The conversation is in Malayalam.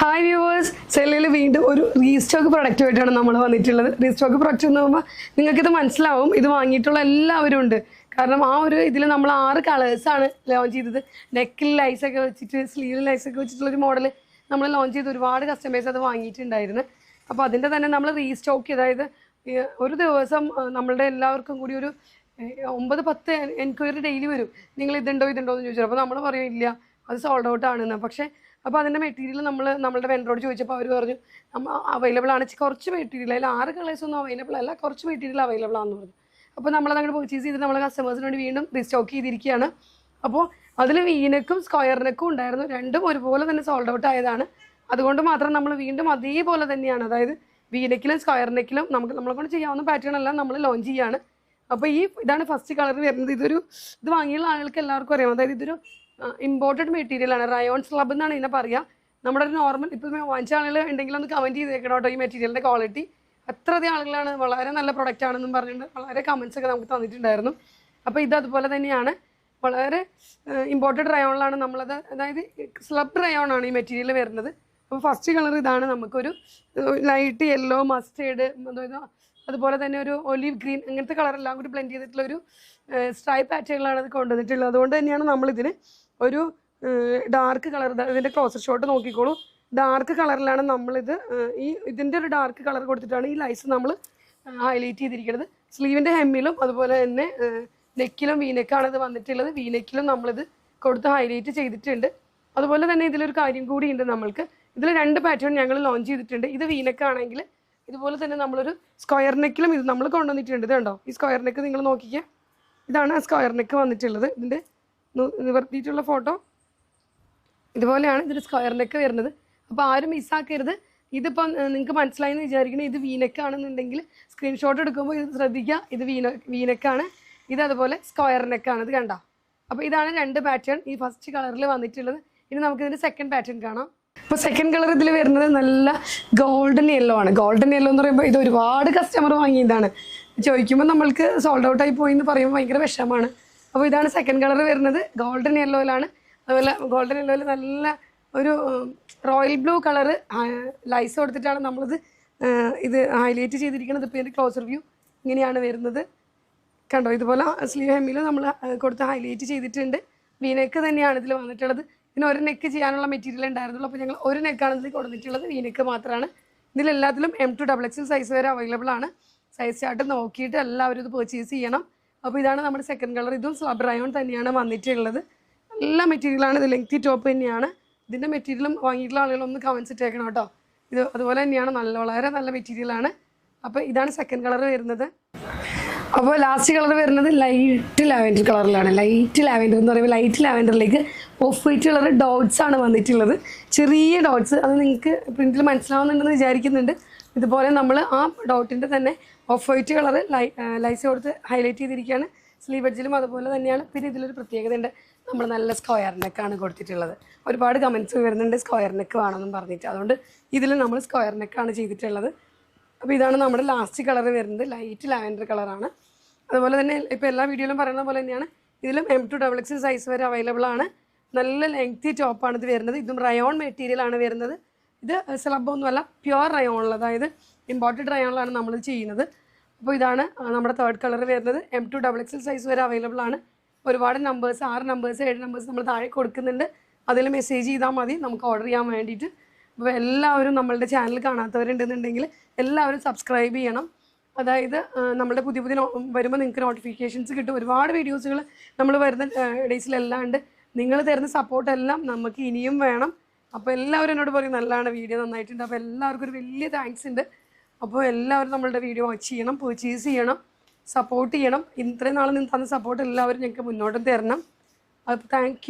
ഹായ് വ്യൂവേഴ്സ് സെല്ലിൽ വീണ്ടും ഒരു റീസ്റ്റോക്ക് പ്രൊഡക്റ്റ് ആയിട്ടാണ് നമ്മൾ വന്നിട്ടുള്ളത്. റീസ്റ്റോക്ക് പ്രൊഡക്റ്റ് എന്ന് പറയുമ്പോൾ നിങ്ങൾക്കിത് മനസ്സിലാവും. ഇത് വാങ്ങിയിട്ടുള്ള എല്ലാവരും ഉണ്ട്. കാരണം ആ ഒരു ഇതിൽ നമ്മൾ ആറ് കളേഴ്സാണ് ലോഞ്ച് ചെയ്തത്. നെക്കിൽ ലൈസൊക്കെ വെച്ചിട്ട് സ്ലീവിൽ ലൈസൊക്കെ വെച്ചിട്ടുള്ള ഒരു മോഡൽ നമ്മൾ ലോഞ്ച് ചെയ്ത് ഒരുപാട് കസ്റ്റമേഴ്സ് അത് വാങ്ങിയിട്ടുണ്ടായിരുന്നു. അപ്പോൾ അതിന്റെ തന്നെ നമ്മൾ റീസ്റ്റോക്ക് അതായത് ഒരു ദിവസം നമ്മളുടെ എല്ലാവർക്കും കൂടി ഒരു ഒമ്പത് പത്ത് എൻക്വയറി ഡെയിലി വരും. നിങ്ങൾ ഇതുണ്ടോ ഇതുണ്ടോ? എന്ന് ചോദിച്ചു അപ്പോൾ നമ്മൾ പറയും ഇല്ല അത് സോൾഡ് ഔട്ട് ആണെന്ന്. പക്ഷേ അപ്പോൾ അതിന്റെ മെറ്റീരിയൽ നമ്മൾ നമ്മളുടെ വെൻഡറോട് ചോദിച്ചപ്പോൾ അവർ പറഞ്ഞു നമ്മൾ അവൈലബിൾ ആണ്. കുറച്ച് മെറ്റീരിയൽ അതിൽ ആറ് കളേഴ്സ് ഒന്നും അവൈലബിൾ അല്ല കുറച്ച് മെറ്റീരിയൽ അവൈലബിൾ ആണെന്ന് പറഞ്ഞു. അപ്പോൾ നമ്മളത് അങ്ങോട്ട് പർച്ചേസ് ചെയ്തിട്ട് നമ്മൾ കസ്റ്റമേഴ്സിന് വേണ്ടി വീണ്ടും റീസ്റ്റോക്ക് ചെയ്തിരിക്കുകയാണ്. അപ്പോൾ അതിൽ വീനക്കും സ്ക്വയറിനൊക്കെ ഉണ്ടായിരുന്നു. രണ്ടും ഒരുപോലെ തന്നെ സോൾഡ് ഔട്ട് ആയതാണ്. അതുകൊണ്ട് മാത്രം നമ്മൾ വീണ്ടും അതേപോലെ തന്നെയാണ്. അതായത് വീനക്കിലും സ്ക്വയറിനെക്കിലും നമുക്ക് നമ്മളെ കൊണ്ട് ചെയ്യാവുന്ന പാറ്റേൺ എല്ലാം നമ്മൾ ലോഞ്ച് ചെയ്യാണ്. അപ്പോൾ ഈ ഇതാണ് ഫസ്റ്റ് കളർ വരുന്നത്. ഇതൊരു ഇത് വാങ്ങിയുള്ള ആളുകൾക്ക് എല്ലാവർക്കും അറിയാം. അതായത് ഇതൊരു ഇമ്പോർട്ടഡ് മെറ്റീരിയൽ ആണ്. റയോൺ സ്ലബ് എന്നാണ് ഇതിനെ പറയുക. നമ്മുടെ ഒരു നോർമൽ ഇപ്പോൾ വാങ്ങിച്ച ആളുകൾ ഉണ്ടെങ്കിൽ ഒന്ന് കമന്റ് ചെയ്തേക്കണം കേട്ടോ ഈ മെറ്റീരിയലിന്റെ ക്വാളിറ്റി അത്രയധികം ആളുകളാണ് വളരെ നല്ല പ്രൊഡക്റ്റ് ആണെന്നും പറഞ്ഞിട്ട് വളരെ കമൻസ് ഒക്കെ നമുക്ക് തന്നിട്ടുണ്ടായിരുന്നു. അപ്പോൾ ഇത് അതുപോലെ തന്നെയാണ്. വളരെ ഇമ്പോർട്ടഡ് റയോണിലാണ് നമ്മളത്. അതായത് സ്ലബ് റയോൺ ആണ് ഈ മെറ്റീരിയൽ വരുന്നത്. അപ്പോൾ ഫസ്റ്റ് കളർ ഇതാണ് നമുക്കൊരു ലൈറ്റ് യെല്ലോ മസ്റ്റേഡ് അതുപോലെ തന്നെ ഒരു ഒലിവ് ഗ്രീൻ അങ്ങനത്തെ കളറെല്ലാം കൂടി ബ്ലെൻഡ് ചെയ്തിട്ടുള്ള ഒരു സ്ട്രൈപ്പ് പാറ്റേണിലാണ് അത് കൊണ്ടുവന്നിട്ടുള്ളത്. അതുകൊണ്ട് തന്നെയാണ് നമ്മളിതിന് ഒരു ഡാർക്ക് കളർ ഇതിന്റെ ക്ലോസർ ഷോട്ട് നോക്കിക്കോളൂ. ഡാർക്ക് കളറിലാണ് നമ്മളിത് ഈ ഇതിന്റെ ഒരു ഡാർക്ക് കളർ കൊടുത്തിട്ടാണ് ഈ ലൈസ് നമ്മൾ ഹൈലൈറ്റ് ചെയ്തിരിക്കുന്നത്. സ്ലീവിന്റെ ഹെമ്മിലും അതുപോലെ തന്നെ നെക്കിലും വീനെക്കാണ് ഇത് വന്നിട്ടുള്ളത്. വീനെക്കിലും നമ്മളിത് കൊടുത്ത് ഹൈലൈറ്റ് ചെയ്തിട്ടുണ്ട്. അതുപോലെ തന്നെ ഇതിലൊരു കാര്യം കൂടി ഉണ്ട് നമ്മൾക്ക്. ഇതിൽ രണ്ട് പാറ്റേൺ ഞങ്ങൾ ലോഞ്ച് ചെയ്തിട്ടുണ്ട്. ഇത് വീനക്കാണെങ്കിൽ ഇതുപോലെ തന്നെ നമ്മളൊരു സ്ക്വയർ നെക്കിലും ഇത് നമ്മൾ കൊണ്ടുവന്നിട്ടുണ്ട്. ഇത് കണ്ടോ? ഈ സ്ക്വയർ നെക്ക് നിങ്ങൾ നോക്കിക്കുക ഇതാണ് ആ സ്ക്വയർ നെക്ക് വന്നിട്ടുള്ളത്. ഇതിന്റെ നിവർത്തിയിട്ടുള്ള ഫോട്ടോ. ഇതുപോലെയാണ് ഇതൊരു സ്ക്വയർ നെക്ക് വരുന്നത്. അപ്പോൾ ആരും മിസ്സാക്കരുത്. ഇതിപ്പം നിങ്ങൾക്ക് മനസ്സിലായെന്ന് വിചാരിക്കുന്നത് ഇത് വീനക്കാണെന്നുണ്ടെങ്കിൽ സ്ക്രീൻഷോട്ട് എടുക്കുമ്പോൾ ഇത് ശ്രദ്ധിക്കുക ഇത് വീന വീനക്കാണ്. ഇത് അതുപോലെ സ്ക്വയർ നെക്കാണ്. ഇത് കണ്ട? അപ്പോൾ ഇതാണ് രണ്ട് പാറ്റേൺ. ഈ ഫസ്റ്റ് കളറിൽ വന്നിട്ടുള്ളത്. ഇനി നമുക്കിതിന്റെ സെക്കൻഡ് പാറ്റേൺ കാണാം. ഇപ്പോൾ സെക്കൻഡ് കളർ ഇതിൽ വരുന്നത് നല്ല ഗോൾഡൻ യെല്ലോ ആണ്. ഗോൾഡൻ യെല്ലോ എന്ന് പറയുമ്പോൾ ഇത് ഒരുപാട് കസ്റ്റമർ വാങ്ങിയതാണ്. ചോദിക്കുമ്പോൾ നമ്മൾക്ക് സോൾഡ് ഔട്ടായി പോയി എന്ന് പറയുമ്പോൾ ഭയങ്കര വിഷമമാണ് അപ്പോൾ ഇതാണ് സെക്കൻഡ് കളർ വരുന്നത്. ഗോൾഡൻ യെല്ലോയിലാണ് അതുപോലെ ഗോൾഡൻ യെല്ലോയിൽ നല്ല ഒരു റോയൽ ബ്ലൂ കളർ ലൈസ് കൊടുത്തിട്ടാണ് നമ്മളിത് ഇത് ഹൈലൈറ്റ് ചെയ്തിരിക്കുന്നത്. ഇപ്പോൾ ഇതിന്റെ ക്ലോസർ വ്യൂ ഇങ്ങനെയാണ് വരുന്നത്. കണ്ടോ? ഇതുപോലെ സ്ലീവ് ഹെമ്മിൽ നമ്മൾ കൊടുത്ത് ഹൈലൈറ്റ് ചെയ്തിട്ടുണ്ട്. വീനെക്ക് തന്നെയാണ് ഇതിൽ വന്നിട്ടുള്ളത്. ഇതിന് ഒരു നെക്ക് ചെയ്യാനുള്ള മെറ്റീരിയൽ ഉണ്ടായിരുന്നുള്ളൂ. അപ്പോൾ ഞങ്ങൾ ഒരു നെക്കാണ് ഇതിൽ കൊടുത്തിട്ടുള്ളത്. വീനെക്ക് മാത്രമാണ് ഇതിലെല്ലാത്തിലും M to double XL size വരെ അവൈലബിൾ ആണ്. സൈസ് ചാർട്ട് നോക്കിയിട്ട് എല്ലാവരും ഇത് പർച്ചേസ് ചെയ്യണം. അപ്പോൾ ഇതാണ് നമ്മുടെ സെക്കൻഡ് കളർ ഇതും സ്ലബ് റയോൺ തന്നെയാണ് വന്നിട്ടുള്ളത്. നല്ല മെറ്റീരിയലാണ് ഇത് ലെങ്തി ടോപ്പ് തന്നെയാണ്. ഇതിന്റെ മെറ്റീരിയലും വാങ്ങിയിട്ടുള്ള ആളുകളൊന്ന് കമൻസ് ഇട്ടേക്കണം കേട്ടോ. ഇത് അതുപോലെ തന്നെയാണ്. നല്ല വളരെ നല്ല മെറ്റീരിയലാണ് അപ്പോൾ ഇതാണ് സെക്കൻഡ് കളർ വരുന്നത്. അപ്പോൾ ലാസ്റ്റ് കളർ വരുന്നത് ലൈറ്റ് ലാവൻഡർ കളറിലാണ് ലൈറ്റ് ലാവൻഡർ എന്ന് പറയുമ്പോൾ ലൈറ്റ് ലാവൻഡറിലേക്ക് ഓഫ് വൈറ്റ് കളർ ഡോട്ട്സ് ആണ് വന്നിട്ടുള്ളത്. ചെറിയ ഡോട്ട്സ് അത് നിങ്ങൾക്ക് പ്രിന്റിൽ മനസ്സിലാവുന്നുണ്ടെന്ന് വിചാരിക്കുന്നുണ്ട്. ഇതുപോലെ നമ്മൾ ആ ഡോട്ടിന്റെ തന്നെ ഓഫ് വൈറ്റ് കളർ ലൈ ലൈസ് കൊടുത്ത് ഹൈലൈറ്റ് ചെയ്തിരിക്കുകയാണ്. സ്ലീവ് എഡ്ജിലും അതുപോലെ തന്നെയാണ്. പിന്നെ ഇതിലൊരു പ്രത്യേകത ഉണ്ട് നമ്മൾ നല്ല സ്ക്വയർ നെക്കാണ് കൊടുത്തിട്ടുള്ളത്. ഒരുപാട് കമൻസ് വരുന്നുണ്ട് സ്ക്വയർ നെക്ക് വേണമെന്നും പറഞ്ഞിട്ട്. അതുകൊണ്ട് ഇതിൽ നമ്മൾ സ്ക്വയർ നെക്കാണ് ചെയ്തിട്ടുള്ളത്. അപ്പോൾ ഇതാണ് നമ്മുടെ ലാസ്റ്റ് കളർ വരുന്നത്. ലൈറ്റ് ലാവൻഡർ കളറാണ്. അതുപോലെ തന്നെ ഇപ്പോൾ എല്ലാ വീഡിയോയിലും പറയുന്ന പോലെ തന്നെയാണ്. ഇതിലും M to double X size വരെ അവൈലബിൾ ആണ്. നല്ല ലെങ്തി ടോപ്പാണ് ഇത് വരുന്നത്. ഇതും റയോൺ മെറ്റീരിയൽ ആണ് വരുന്നത്. ഇത് സ്ലബ് ഒന്നുമല്ല പ്യുവർ റയോണിൽ അതായത് ഇമ്പോർട്ടഡ് റയോണിലാണ് നമ്മൾ ചെയ്യുന്നത്. അപ്പോൾ ഇതാണ് നമ്മുടെ തേർഡ് കളർ വരുന്നത്. M to double X size വരെ അവൈലബിൾ ആണ്. ഒരുപാട് നമ്പേഴ്സ് ആറ് നമ്പേഴ്സ് ഏഴ് നമ്പേഴ്സ് നമ്മൾ താഴെ കൊടുക്കുന്നുണ്ട്. അതിൽ മെസ്സേജ് ചെയ്താൽ മതി നമുക്ക് ഓർഡർ ചെയ്യാൻ വേണ്ടിയിട്ട്. അപ്പോൾ എല്ലാവരും നമ്മളുടെ ചാനൽ കാണാത്തവരുണ്ടെന്നുണ്ടെങ്കിൽ എല്ലാവരും സബ്സ്ക്രൈബ് ചെയ്യണം. അതായത് നമ്മുടെ പുതിയ പുതിയ വരുമ്പോൾ നിങ്ങൾക്ക് നോട്ടിഫിക്കേഷൻസ് കിട്ടും. ഒരുപാട് വീഡിയോസുകൾ നമ്മൾ വരുന്ന ഡേയ്സിലെല്ലാം ഉണ്ട്. നിങ്ങൾ തരുന്ന സപ്പോർട്ടെല്ലാം നമുക്ക് ഇനിയും വേണം. അപ്പോൾ എല്ലാവരും എന്നോട് പറയും നല്ലതാണ് വീഡിയോ നന്നായിട്ടുണ്ട്. അപ്പോൾ എല്ലാവർക്കും ഒരു വലിയ താങ്ക്സ് ഉണ്ട്. അപ്പോൾ എല്ലാവരും നമ്മളുടെ വീഡിയോ വാച്ച് ചെയ്യണം പർച്ചേസ് ചെയ്യണം സപ്പോർട്ട് ചെയ്യണം. ഇത്രയും നാൾ നിന്ന് തന്ന സപ്പോർട്ട് എല്ലാവരും ഞങ്ങൾക്ക് മുന്നോട്ടും തരണം. അപ്പോൾ താങ്ക്